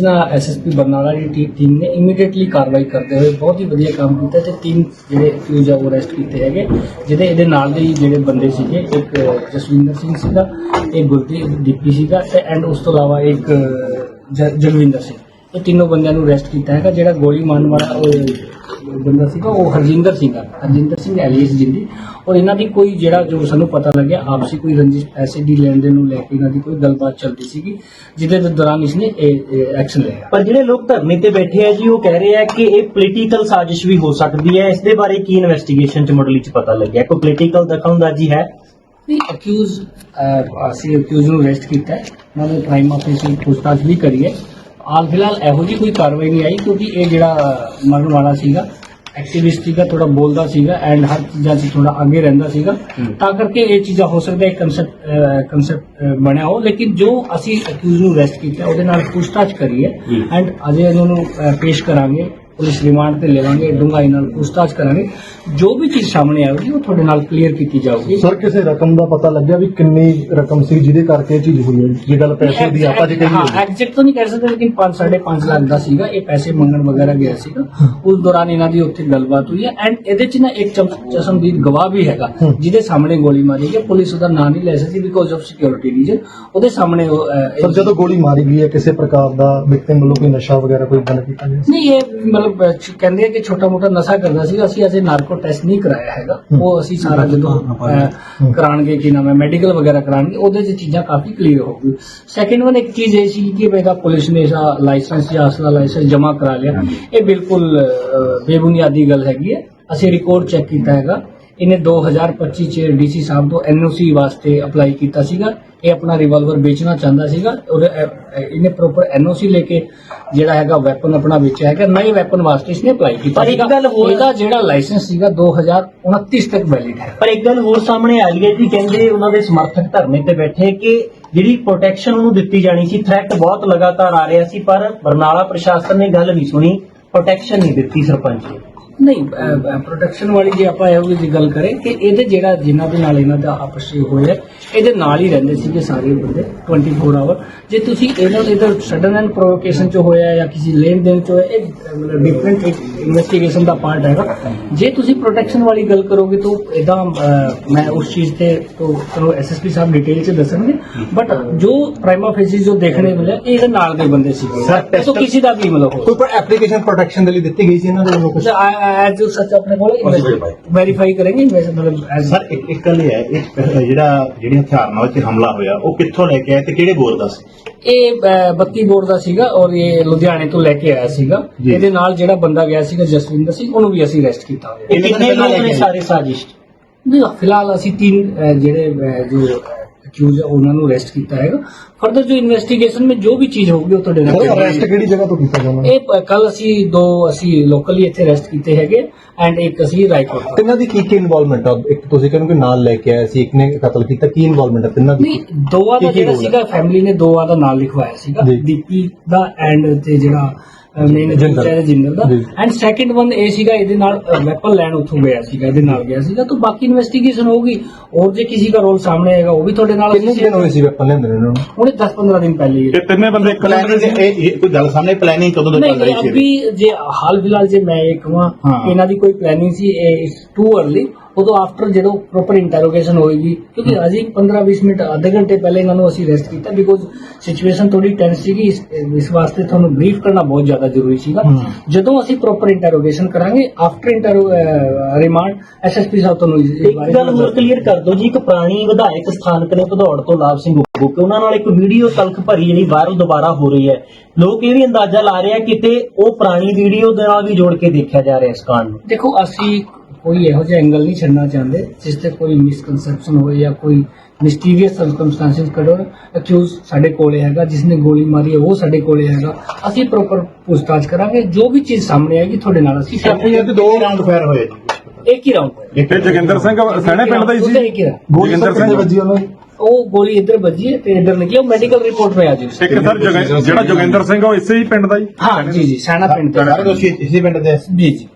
ਨਾ ਐਸਐਸਪੀ ਬਰਨਾਲਾ ਦੀ ਟੀ- ਟੀਮ ਨੇ ਇਮੀਡੀਏਟਲੀ ਕਾਰਵਾਈ ਕਰਦੇ ਹੋਏ ਬਹੁਤ ਹੀ ਵਧੀਆ ਕੰਮ ਕੀਤਾ ਤੇ ਤਿੰਨ ਜਿਹੜੇ ਅਕਿਊਜ਼ ਆ ਉਹ ਅਰੈਸਟ ਕੀਤੇ ਹੈਗੇ। ਜਿਹਦੇ ਇਹਦੇ ਨਾਲ ਦੇ ਹੀ ਜਿਹੜੇ ਬੰਦੇ ਸੀਗੇ, ਇੱਕ ਜਸਵਿੰਦਰ ਸਿੰਘ ਸੀਗਾ, ਇੱਕ ਗੁਰਦੀਪ ਦੀਪੀ ਸੀਗਾ ਤੇ ਐਂਡ ਉਸ ਤੋਂ ਇਲਾਵਾ ਇੱਕ ਜ- ਜਗਵਿੰਦਰ ਸਿੰਘ। ਇਹ ਤਿੰਨੋਂ ਬੰਦਿਆਂ ਨੂੰ ਅਰੈਸਟ ਕੀਤਾ ਹੈਗਾ, ਜਿਹੜਾ ਗੋਲੀ ਮਾਰਨ ਵਾਲਾ, ਉਹ ਬੰਦਾ ਸੀਗਾ ਉਹ ਹਰਜਿੰਦਰ ਸਿੰਘ ਆ ਹਰਜਿੰਦਰ ਸਿੰਘ ਐਲੀਅਸ ਜਿੰਦੀ ਔਰ ਇਹਨਾਂ ਦੀ ਕੋਈ ਜਿਹੜਾ ਜੋ ਸਾਨੂੰ ਪਤਾ ਲੱਗਿਆ ਆਪਸੀ ਕੋਈ ਰੰਜਿਸ਼ ਪੈਸੇ ਦੀ ਲੈਣ ਦੇਣ ਨੂੰ ਲੈ ਕੇ ਇਹਨਾਂ ਦੀ ਕੋਈ ਗੱਲਬਾਤ ਚੱਲਦੀ ਸੀਗੀ ਜਿਹਦੇ ਦੇ ਦੌਰਾਨ ਇਸਨੇ ਐਕਸ਼ਨ ਲਿਆ। ਪਰ ਜਿਹੜੇ ਲੋਕ ਧਰਨੇ ਤੇ ਬੈਠੇ ਆ ਜੀ ਉਹ ਕਹਿ ਰਹੇ ਆ ਕਿ ਇਹ ਪੋਲੀਟੀਕਲ ਸਾਜ਼ਿਸ਼ ਵੀ ਹੋ ਸਕਦੀ ਹੈ। ਇਸ ਦੇ ਬਾਰੇ ਕੀ ਇਨਵੈਸਟੀਗੇਸ਼ਨ ਚ ਮੁੱਢਲੀ ਚ ਪਤਾ ਲੱਗਿਆ? ਕੋਈ ਪੋਲੀਟੀਕਲ ਦਖਲਅੰਦਾਜ਼ੀ ਹੈ? ਨਹੀਂ ਅਕਿਊਜ਼ ਅਸੀਂ ਅਕਿਊਜ਼ ਨੂੰ ਅਰੈਸਟ ਕੀਤਾ ਹੈ। ਨਾਲੇ ਪ੍ਰਾਈਮ ਆਫਿਸਰ ਪੁੱਛਤਾਛ ਵੀ ਕਰੀ ਹੈ। ਹਾਲ ਫਿਲਹਾਲ ਇਹੋ ਜਿਹੀ ਕੋਈ ਕਾਰਵਾਈ ਨਹੀਂ ਆਈ ਕਿਉਂਕਿ ਇਹ ਜਿਹੜਾ ਮਰਨ ਵਾਲਾ ਸੀਗਾ ਐਕਟਿਵਿਸਟ ਸੀਗਾ ਥੋੜਾ ਬੋਲਦਾ ਸੀਗਾ ਐਂਡ ਹਰ ਚੀਜ਼ਾਂ 'ਚ ਥੋੜਾ ਅੱਗੇ ਰਹਿੰਦਾ ਸੀਗਾ। ਤਾਂ ਕਰਕੇ ਇਹ ਚੀਜ਼ਾਂ ਹੋ ਸਕਦਾ ਹੈ ਕਨਸੈਪਟ ਕਨਸੈਪਟ ਬਣਿਆ ਹੋ ਲੇਕਿਨ ਜੋ ਅਸੀਂ ਅਕਿਊਜ਼ ਨੂੰ ਅਰੈਸਟ ਕੀਤਾ ਉਹਦੇ ਨਾਲ ਪੁੱਛਤਾਛ ਕਰੀ ਹੈ। ਜੀ। ਐਂਡ ਅਜੇ ਇਹਨਾਂ ਨੂੰ ਪੇਸ਼ ਕਰਾਂਗੇ ਪੁਲਿਸ ਰਿਮਾਂਡ ਤੇ ਲੈਵਾਂਗੇ ਡੂੰਘਾਈ ਨਾਲ ਪੁੱਛਤਾਛ ਕਰਾਂਗੇ। ਜੋ ਵੀ ਚੀਜ਼ ਸਾਹਮਣੇ ਆਵੇਗੀ ਉਹ ਤੁਹਾਡੇ ਨਾਲ ਕਲੀਅਰ ਕੀਤੀ ਜਾਊਗੀ। ਸਰ ਕਿਸੇ ਰਕਮ ਦਾ ਪਤਾ ਲੱਗਿਆ ਵੀ ਕਿੰਨੀ ਰਕਮ ਸੀ ਜਿਹਦੇ ਕਰਕੇ ਇਹ ਚੀਜ਼ ਹੋਈ ਹੈ? ਜੇ ਗੱਲ ਪੈਸੇ ਦੀ ਆਪਾਂ ਜੇ ਹਾਂ ਕਹੀਏ ਐਗਜ਼ੈਕਟ ਤਾਂ ਨਹੀਂ ਕਹਿ ਸਕਦੇ ਲੇਕਿਨ 5 5.5 ਲੱਖ ਦਾ ਸੀਗਾ। ਇਹ ਪੈਸੇ ਮੰਗਣ ਵਗੈਰਾ ਗਿਆ ਸੀਗਾ। ਉਸ ਦੌਰਾਨ ਇਹਨਾਂ ਦੀ ਉੱਥੇ ਗੱਲਬਾਤ ਹੋਈ ਹੈ। ਐਂਡ ਇਹਦੇ ਚ ਨਾ ਇੱਕ ਚਸ਼ਮਦੀਦ ਗਵਾਹ ਵੀ ਹੈਗਾ। ਜਿਹਦੇ ਸਾਹਮਣੇ ਗੋਲੀ ਮਾਰੀ ਹੈ ਪੁਲਿਸ ਉਹਦਾ ਨਾਂ ਨਹੀਂ ਲੈ ਸਕਦੀ ਬਿਕੋਜ਼ ਆਫ ਸਿਕਿਉਰਿਟੀ ਰੀਜ਼ਨ ਉਹਦੇ ਸਾਹਮਣੇ ਉਹ, ਅਹ, ਸਰ ਜਦੋਂ ਗੋਲੀ ਮਾਰੀ ਗਈ ਹੈ ਕਿਸੇ ਪ੍ਰਕਾਰ ਦਾ ਵਿਕਟਿਮ ਵੱਲੋਂ ਕੋਈ ਨਸ਼ਾ ਵਗੈਰਾ ਕੋਈ ਬੰਦ ਕੀਤਾ ਗਿਆ? ਨਹੀਂ ਇਹ ਮਤਲਬ ਅਹ, ਕਹਿੰਦੇ ਆ ਕਿ ਛੋਟਾ ਮੋਟਾ ਨਸ਼ਾ ਕਰਦਾ ਸੀਗਾ। ਅਸੀਂ ਅਜੇ ਨਾਰਕੋ ਟੈਸਟ ਨਹੀਂ ਕਰਾਇਆ ਹੈਗਾ। ਉਹ ਅਸੀਂ ਸਾਰਾ ਜਦੋਂ ਕਰਾਣਗੇ ਕਿ ਨਾਮ ਹੈ ਮੈਡੀਕਲ ਵਗੈਰਾ ਕਰਾਣਗੇ ਉਹਦੇ 'ਚ ਚੀਜ਼ਾਂ ਕਾਫੀ ਕਲੀਅਰ ਹੋ ਗਈ ਸੈਕਿੰਡ ਵਨ ਇੱਕ ਚੀਜ਼ ਇਹ ਸੀ ਕਿ ਇਹਦਾ ਪੁਲਿਸ ਨੇ ਇਹਦਾ ਲਾਇਸੈਂਸ ਜਾਂ ਅਸਲਾ ਲਾਇਸੈਂਸ ਜਮ੍ਹਾਂ ਕਰਾ ਲਿਆ ਇਹ ਬਿਲਕੁਲ ਬੇਬੁਨਿਆਦੀ ਗੱਲ ਹੈਗੀ ਹੈ ਅਸੀਂ ਰਿਕਾਰਡ ਚੈੱਕ ਕੀਤਾ ਹੈਗਾ ਇਹਨੇ 2025 ਚ ਡੀਸੀ ਸਾਹਿਬ ਤੋਂ ਐਨਓਸੀ ਵਾਸਤੇ ਅਪਲਾਈ ਕੀਤਾ ਸੀਗਾ। ਇਹ ਆਪਣਾ ਰਿਵਾਲਵਰ ਵੇਚਣਾ ਚਾਹੁੰਦਾ ਸੀਗਾ। ਔਰ ਇਹ- ਇਹ- ਇਹਨੇ ਪ੍ਰੋਪਰ ਐਨਓਸੀ ਲੈ ਕੇ ਜਿਹੜਾ ਹੈਗਾ ਵੈਪਨ ਆਪਣਾ ਵੇਚਿਆ ਹੈਗਾ। ਨਵੇਂ ਵੈਪਨ ਵਾਸਤੇ ਇਸਨੇ ਅਪਲਾਈ ਕੀਤਾ ਪਰ ਇੱਕ। ਗੱਲ ਹੋਰ- ਇਹਦਾ ਜਿਹੜਾ ਲਾਇਸੈਂਸ ਸੀਗਾ 2029 ਤੱਕ ਵੈਲਿਡ ਹੈ। ਪਰ ਇੱਕ ਗੱਲ ਹੋਰ ਸਾਹਮਣੇ ਆ ਰਹੀ ਹੈ ਜੀ ਕਹਿੰਦੇ ਉਹਨਾਂ ਦੇ ਸਮਰਥਕ ਧਰਨੇ ਤੇ ਬੈਠੇ ਕਿ ਜਿਹੜੀ ਪ੍ਰੋਟੈਕਸ਼ਨ ਉਹਨੂੰ ਦਿੱਤੀ ਜਾਣੀ ਸੀ ਥ੍ਰੈਟ ਬਹੁਤ ਲਗਾਤਾਰ ਆ ਰਿਹਾ ਸੀ ਪਰ ਬਰਨਾਲਾ ਪ੍ਰਸ਼ਾਸਨ ਨੇ ਗੱਲ ਨਹੀਂ ਸੁਣੀ ਪ੍ਰੋਟੈਕਸ਼ਨ ਨਹੀਂ ਦਿੱਤੀ ਸਰਪੰਚ ਨੇ। ਨਹੀਂ ਪ੍ਰੋਟੈਕਸ਼ਨ ਵਾਲੀ ਜੇ ਆਪਾਂ ਇਹੋ ਜਿਹੀ ਗੱਲ ਕਰੇ ਕਿ ਇਹਦੇ ਜਿਹੜਾ ਜਿਨ੍ਹਾਂ ਦੇ ਨਾਲ ਇਹਨਾਂ ਦਾ ਆਪਸ ਵਿੱਚ ਹੋਇਆ ਇਹਦੇ ਨਾਲ ਹੀ ਰਹਿੰਦੇ ਸੀਗੇ ਸਾਰੇ ਬੰਦੇ 24 ਆਵਰ ਜੇ ਤੁਸੀਂ ਇਹਨਾਂ ਦੇ ਇਧਰ ਸਡਨ ਐਂਡ ਪ੍ਰੋਵੋਕੇਸ਼ਨ ਚ ਹੋਇਆ ਜਾਂ ਕਿਸੇ ਲੈਣ ਦੇਣ ਚ ਹੋਇਆ ਇਹ ਮਤਲਬ ਡਿਫਰੈਂਟ ਇਨਵੈਸਟੀਗੇਸ਼ਨ ਦਾ ਪਾਰਟ ਹੈਗਾ। ਜੇ ਤੁਸੀਂ ਪ੍ਰੋਟੈਕਸ਼ਨ ਵਾਲੀ ਗੱਲ ਕਰੋਗੇ ਤਾਂ ਇਦਾਂ ਮੈਂ ਉਸ ਚੀਜ਼ ਤੇ ਤੋਂ ਤੁਹਾਨੂੰ ਐਸਐਸਪੀ ਸਾਹਿਬ ਡਿਟੇਲ ਚ ਦੱਸਣਗੇ। ਬਟ ਜੋ ਪ੍ਰਾਈਮਾ ਫੇਸੀ ਜੋ ਦੇਖਣੇ ਮਿਲਿਆ ਇਹ ਇਹਦੇ ਨਾਲ ਦੇ ਬੰਦੇ ਇਹ ਤੋਂ ਕਿਸੇ ਦਾ ਵੀ ਮਤਲਬ ਕੋਈ ਐਪਲੀਕੇਸ਼ਨ ਪ੍ਰੋਟੈਕਸ਼ਨ ਦੇ ਲਈ ਦਿੱਤੀ ਗਈ ਸੀ ਇਹਨਾਂ ਦੇ ਵੱਲੋਂ ਕੁਝ ਐਜ਼ ਜੋ ਸੱਚ ਆਪਣੇ ਕੋਲ ਵੈਰੀਫਾਈ ਕਰਾਂਗੇ ਵੈਸੇ ਮਤਲਬ as- ਸਰ ਇੱਕ ਇੱਕ ਗੱਲ ਇਹ ਹੈ ਇਹ ਅਹ, ਜਿਹੜਾ ਜਿਹੜੀ ਹਥਿਆਰ ਨਾਲ ਤੇ ਹਮਲਾ ਹੋਇਆ ਉਹ ਕਿੱਥੋਂ ਲੈ ਕੇ ਆਏ ਤੇ ਕਿਹੜੇ ਬੋਰ ਦਾ ਸੀ? ਇਹ ਅਹ, 32 ਬੋਰ ਦਾ ਸੀਗਾ ਔਰ ਇਹ ਲੁਧਿਆਣੇ ਤੋਂ ਲੈ ਕੇ ਆਇਆ ਸੀਗਾ। ਇਹਦੇ ਨਾਲ ਜਿਹੜਾ ਬੰਦਾ ਗਿਆ ਸੀਗਾ ਜਸਵਿੰਦਰ ਸਿੰਘ ਉਹਨੂੰ ਵੀ ਅਸੀਂ ਅਰੈਸਟ ਕੀਤਾ। ਹੋਇਆ ਇਹ ਕਿੰਨੇ ਲੋਕ ਨੇ ਸਾਰੇ ਸਾਜ਼ਿਸ਼? ਨਹੀਂ ਫਿਲਹਾਲ ਅਸੀਂ ਤਿੰਨ ਜਿਹੜੇ ਜੋ ਅਕਿਊਜ਼ ਹੈ ਉਹਨਾਂ ਨੂੰ ਅਰੈਸਟ ਕੀਤਾ ਹੈਗਾ ਫਰਦਰ ਜੋ ਇਨਵੈਸਟੀਗੇਸ਼ਨ ਵਿੱਚ ਜੋ ਵੀ ਚੀਜ਼ ਹੋਊਗੀ ਉਹ ਤੁਹਾਡੇ ਨਾਲ ਅਰੈਸਟ ਕਿਹੜੀ ਜਗ੍ਹਾ ਤੋਂ ਕੀਤਾ ਜਾਣਾ ਇਹ ਕੱਲ ਅਸੀਂ ਦੋ ਅਸੀਂ ਲੋਕਲੀ ਇੱਥੇ ਅਰੈਸਟ ਕੀਤੇ ਹੈਗੇ ਐਂਡ ਇੱਕ ਅਸੀਂ ਰਾਏਕੋਟ। ਤਿੰਨਾਂ ਦੀ ਕੀ ਕੀ ਇਨਵੋਲਵਮੈਂਟ ਆ ਇੱਕ ਤੁਸੀਂ ਕਹਿੰਦੇ ਕਿ ਨਾਲ ਲੈ ਕੇ ਆਏ ਸੀ ਇੱਕ ਨੇ ਕਤਲ ਕੀਤਾ ਕੀ ਇਨਵੋਲਵਮੈਂਟ ਹੈ ਤਿੰਨਾਂ ਦੀ ਦੋਵਾਂ ਦਾ ਜਿਹੜਾ? ਸੀਗਾ ਫੈਮਿਲੀ ਨੇ ਦੋਵਾਂ ਦਾ ਨਾਂ ਲਿਖਵਾਇਆ ਸੀਗਾ। ਦੀਪੀ ਦਾ ਐਂਡ ਤੇ ਜਿਹੜਾ ਮੇਨ ਜਿੰਦਲ। ਹੈ ਜਿੰਦਰ ਦਾ। ਜੀ। ਐਂਡ ਸੈਕਿੰਡ ਵਨ ਇਹ ਸੀਗਾ ਇਹਦੇ ਨਾਲ ਵੈਪਨ ਲੈਣ ਉੱਥੋਂ ਗਿਆ ਸੀਗਾ ਇਹਦੇ ਨਾਲ ਗਿਆ ਸੀਗਾ। ਤਾਂ ਬਾਕੀ ਇਨਵੈਸਟੀਗੇਸ਼ਨ ਹੋਊਗੀ। ਔਰ ਜੇ ਕਿਸੇ ਦਾ ਰੋਲ ਸਾਹਮਣੇ ਆਏਗਾ ਉਹ ਵੀ ਤੁਹਾਡੇ ਨਾਲ ਕਿੰਨੇ ਦਿਨ ਹੋਏ ਸੀ ਵੈਪਨ ਲੈਂਦੇ ਨੇ ਇਹਨਾਂ ਨੂੰ? ਉਹਨੇ 10 15 ਦਿਨ ਪਹਿਲੇ ਹੀ। ਇਹ ਤਿੰਨੇ ਬੰਦੇ ਪਲੈਨਿੰਗ ਇਹ ਇਹ ਕੋਈ ਗੱਲ ਸਾਹਮਣੇ ਪਲੈਨਿੰਗ ਕਦੋਂ ਤੋਂ ਚੱਲ ਨਹੀਂ ਰਹੀ ਸੀ? ਅਭੀ ਜੇ ਹਾਲ ਫਿਲਹਾਲ ਜੇ ਮੈਂ ਇਹ ਕਹਾਂ ਹਾਂ। ਕਿ ਇਹਨਾਂ ਦੀ ਕੋਈ ਪਲੈਨਿੰਗ ਸੀ ਇਸ ਟੂ अर्ਲੀ ਉਦੋਂ ਆਫਟਰ ਜਦੋਂ ਪ੍ਰੋਪਰ ਇੰਟਰੋਗੇਸ਼ਨ ਹੋਏਗੀ ਕਿਉਂਕਿ ਅਜੇ 15-20 ਮਿੰਟ ਅੱਧੇ ਘੰਟੇ ਪਹਿਲੇ ਇਹਨਾਂ ਨੂੰ ਅਸੀਂ ਰੈਸਟ ਕੀਤਾ ਬਿਕੋਜ਼ ਸਿਚੁਏਸ਼ਨ ਥੋੜੀ ਟੈਂਸ ਸੀਗੀ ਇਸ ਇਸ ਵਾਸਤੇ ਤੁਹਾਨੂੰ ਬਰੀਫ ਕਰਨਾ ਬਹੁਤ ਜ਼ਿਆਦਾ ਜ਼ਰੂਰੀ ਸੀਗਾ। ਜਦੋਂ ਅਸੀਂ ਪ੍ਰੋਪਰ ਇੰਟਰੋਗੇਸ਼ਨ ਕਰਾਂਗੇ ਆਫਟਰ ਇੰਟਰ ਰਿਮਾਂਡ ਐਸਐਸਪੀ ਸਾਹਿਬ ਤੁਹਾਨੂੰ ਇਸ ਇਸ ਇੱਕ ਬਾਰੇ ਗੱਲ ਹੋਰ ਕਲੀਅਰ ਕਰ ਦਿਓ ਜੀ ਇੱਕ ਪੁਰਾਣੀ ਵਿਧਾਇਕ ਸਥਾਨਕ ਨੇ ਭਦੌੜ ਤੋਂ ਲਾਭ ਸਿੰਘ ਗੁੱਕ ਉਹਨਾਂ ਨਾਲ ਇੱਕ ਵੀਡੀਓ ਤਲਖ ਭਰੀ ਜਿਹੜੀ ਵਾਇਰਲ ਦੁਬਾਰਾ ਹੋ ਰਹੀ ਹੈ। ਲੋਕ ਇਹ ਵੀ ਅੰਦਾਜ਼ਾ ਲਾ ਰਹੇ ਆ ਕਿਤੇ ਉਹ ਪੁਰਾਣੀ ਵੀਡੀਓ ਦੇ ਨਾਲ ਵੀ ਜੋੜ ਕੇ ਦੇਖਿਆ ਜਾ ਰਿਹਾ ਇਸ ਕਾਂਡ ਨੂੰ। ਦੇਖੋ ਅਸੀਂ ਕੋਈ ਇਹੋ ਜਿਹਾ ਐਂਗਲ ਨਹੀਂ ਛੱਡਣਾ ਚਾਹੁੰਦੇ ਜਿਸ ਤੇ ਕੋਈ ਮਿਸਕਨਸੈਪਸ਼ਨ ਹੋਏ ਜਾਂ ਕੋਈ ਮਿਸਟੀਰੀਅਸ ਸਰਕਮਸਟੈਂਸਸ ਕੱਢੋ ਅਕਿਊਜ਼ ਸਾਡੇ ਕੋਲੇ ਹੈਗਾ ਜਿਸ ਨੇ ਗੋਲੀ ਮਾਰੀ ਹੈ ਉਹ ਸਾਡੇ ਕੋਲੇ ਹੈਗਾ। ਅਸੀਂ ਪ੍ਰੋਪਰ ਪੁੱਛਤਾਛ ਕਰਾਂਗੇ ਜੋ ਵੀ ਚੀਜ਼ ਸਾਹਮਣੇ ਆਏਗੀ ਤੁਹਾਡੇ ਨਾਲ ਅਸੀਂ ਇਹ ਤੇ ਦੋ ਰਾਉਂਡ ਫਾਇਰ ਹੋਏ ਜੀ। ਇੱਕ ਹੀ ਰਾਉਂਡ ਇੱਕ ਜੋਗਿੰਦਰ ਸਿੰਘ ਸਹਿਣੇ ਪਿੰਡ ਦਾ ਹੀ ਸੀ। ਜੋਗਿੰਦਰ ਸਿੰਘ ਵੱਜੀ ਉਹਨਾਂ। ਦੀ ਉਹ ਗੋਲੀ ਇੱਧਰ ਵੱਜੀ ਹੈ ਤੇ ਇੱਧਰ ਲੱਗੀ ਉਹ ਮੈਡੀਕਲ ਰਿਪੋਰਟ ਮੇ ਆ ਜੀ ਇੱਕ ਸਰ ਜਿਹੜਾ ਜੋਗਿੰਦਰ ਸਿੰਘ ਉਹ ਇਸੇ ਹੀ ਪਿੰਡ ਦਾ ਹੀ? ਹਾਂ ਜੀ ਜੀ ਸੈਣਾ ਪਿੰਡ ਸਾਰੇ ਦੋਸ਼ੀ ਇਸੇ ਪਿੰਡ ਦੇ? ਜੀ ਜੀ।